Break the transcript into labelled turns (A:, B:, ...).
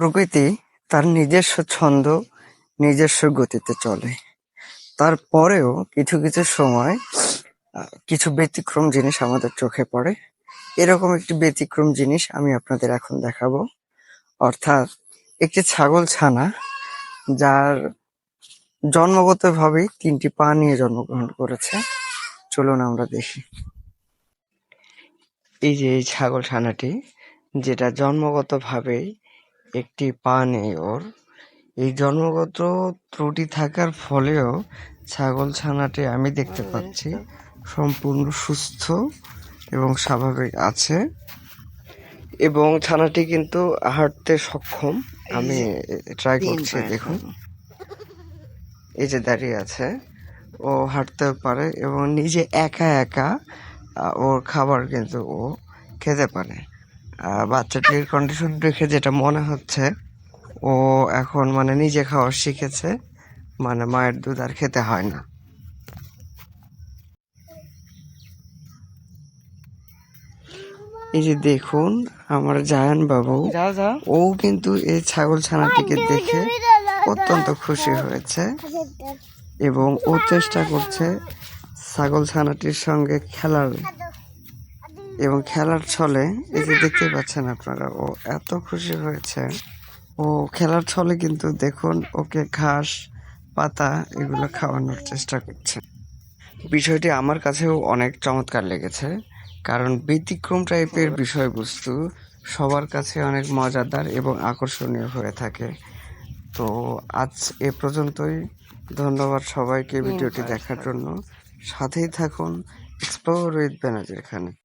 A: প্রকৃতি তার নিজস্ব ছন্দ, নিজস্ব গতিতে চলে। তারপরেও কিছু কিছু সময় কিছু ব্যতিক্রম জিনিস আমাদের চোখে পড়ে। এরকম একটি ব্যতিক্রম জিনিস আমি আপনাদের এখন দেখাবো। অর্থাৎ একটি ছাগল ছানা, যার জন্মগতভাবেই তিনটি পা নিয়ে জন্মগ্রহণ করেছে। চলুন আমরা দেখি। এই যে এই ছাগল ছানাটি, যেটা জন্মগতভাবেই একটি পা নেই ওর। এই জন্মগত ত্রুটি থাকার ফলেও ছাগল ছানাটি আমি দেখতে পাচ্ছি সম্পূর্ণ সুস্থ এবং স্বাভাবিক আছে এবং ছানাটি কিন্তু হাঁটতে সক্ষম। আমি ট্রাই করছি দেখুন। এই যে দাঁড়িয়ে আছে ও হাঁটতেও পারে এবং নিজে একা একা ওর খাবার কিন্তু ও খেতে পারে। বাচ্চাটির কন্ডিশন দেখে যেটা মনে হচ্ছে ও এখন মানে নিজে খাওয়া শিখেছে মানে মায়ের দুধ আর খেতে হয় না। এই যে দেখুন আমার জায়ান বাবু
B: যা যা
A: ও কিন্তু এই ছাগল ছানাটিকে দেখে অত্যন্ত খুশি হয়েছে এবং ও চেষ্টা করছে ছাগল ছানাটির সঙ্গে খেলার এবং খেলার ছলে এই যে দেখতে পাচ্ছেন আপনারা ও এত খুশি হয়েছে। ও খেলার ছলে কিন্তু দেখুন ওকে ঘাস পাতা এগুলো খাওয়ানোর চেষ্টা করছে। বিষয়টি আমার কাছেও অনেক চমৎকার লেগেছে কারণ ব্যতিক্রম টাইপের বিষয়বস্তু সবার কাছে অনেক মজাদার এবং আকর্ষণীয় হয়ে থাকে। তো আজ এ পর্যন্তই। ধন্যবাদ সবাইকে ভিডিওটি দেখার জন্য। সাথেই থাকুন এক্সপ্লোর উইথ বেনাজির খান